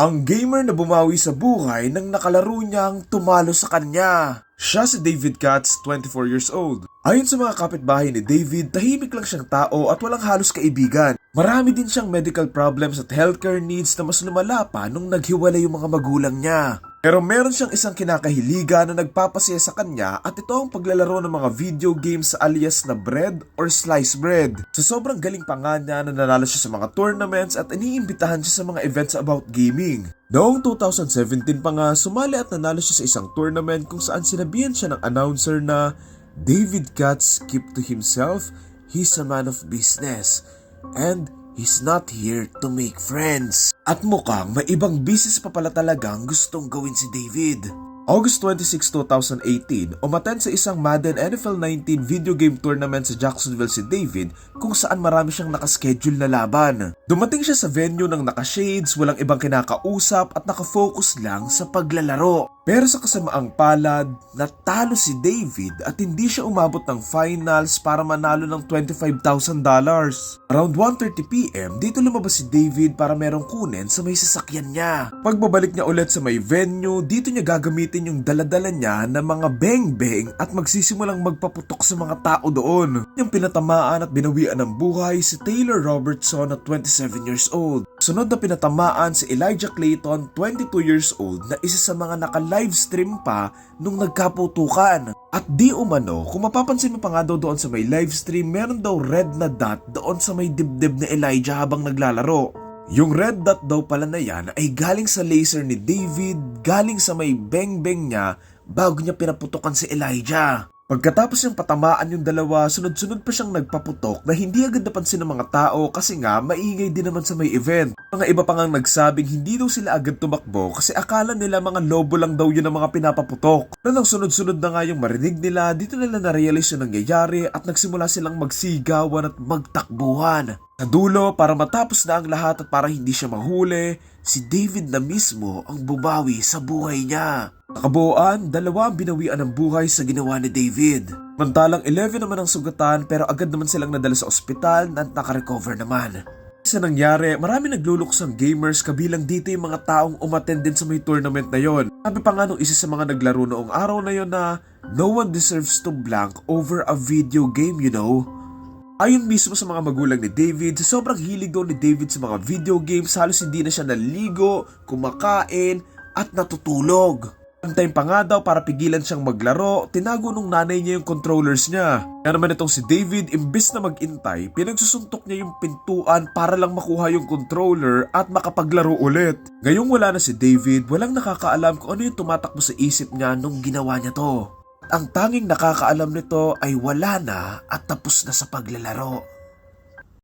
Ang gamer na bumawi sa buhay nang nakalaro niyang tumalo sa kanya. Siya si David Katz, 24 years old. Ayon sa mga kapitbahay ni David, tahimik lang siyang tao at walang halos kaibigan. Marami din siyang medical problems at healthcare needs na mas lumala pa nung naghiwalay yung mga magulang niya. Pero meron siyang isang kinakahiligan na nagpapasaya sa kanya at ito ang paglalaro ng mga video games alias na bread or slice bread. Sa sobrang galing pa nga niya na nanalo siya sa mga tournaments at iniimbitahan siya sa mga events about gaming. Noong 2017 pa nga, sumali at nanalo siya sa isang tournament kung saan sinabihan siya ng announcer na David Katz keep to himself, he's a man of business. And He's not here to make friends. At mukhang may ibang business pa pala talagang gustong gawin si David. August 26, 2018, umaten sa isang Madden NFL 19 video game tournament sa Jacksonville si David kung saan marami siyang nakaschedule na laban. Dumating siya sa venue ng naka-shades, walang ibang kinakausap at nakafocus lang sa paglalaro. Pero sa kasamaang palad, natalo si David at hindi siya umabot ng finals para manalo ng $25,000. Around 1.30pm, dito lumabas si David para merong kunin sa may sasakyan niya. Pagbabalik niya ulit sa may venue, dito niya gagamitin yung daladala niya ng mga beng-beng at magsisimulang magpaputok sa mga tao doon. Yung pinatamaan at binawian ng buhay si Taylor Robertson na 27 years old. Sunod na pinatamaan si Elijah Clayton, 22 years old, na isa sa mga naka-livestream pa nung nagkaputukan. At di umano, kung mapapansin mo pa nga daw doon sa may livestream, meron daw red na dot doon sa may dibdib ni Elijah habang naglalaro. Yung red dot daw pala na yan ay galing sa laser ni David, galing sa may beng-beng niya bago niya pinaputukan si Elijah. Pagkatapos niyang patamaan yung dalawa, sunod-sunod pa siyang nagpaputok na hindi agad napansin ng mga tao kasi nga maingay din naman sa may event. Mga iba pa ngang nagsabing hindi daw sila agad tumakbo kasi akala nila mga lobo lang daw yun ang mga pinapaputok. Na nang sunod-sunod na nga yung marinig nila, dito nila na-realize yung nangyayari at nagsimula silang magsigawan at magtakbuhan. Sa dulo, para matapos na ang lahat at para hindi siya mahuli, si David na mismo ang bumawi sa buhay niya. Nakabuuan, dalawa ang binawian ng buhay sa ginawa ni David. Mantalang 11 naman ang sugatan pero agad naman silang nadala sa ospital at nakarecover naman. Sa nangyari, marami nagluluksang gamers kabilang dito yung mga taong umattend din sa may tournament na yon. Sabi pa nga nung isa sa mga naglaro noong araw na yon na no one deserves to blank over a video game, you know. Ayon mismo sa mga magulang ni David, sa sobrang hilig daw ni David sa mga video games, halos hindi na siya naligo, kumakain, at natutulog. Time pa nga daw para pigilan siyang maglaro, tinago nung nanay niya yung controllers niya. Kaya naman itong si David, imbis na magintay, pinagsusuntok niya yung pintuan para lang makuha yung controller at makapaglaro ulit. Ngayong wala na si David, walang nakakaalam kung ano yung tumatakbo sa isip niya nung ginawa niya to. Ang tanging nakakaalam nito ay wala na at tapos na sa paglalaro.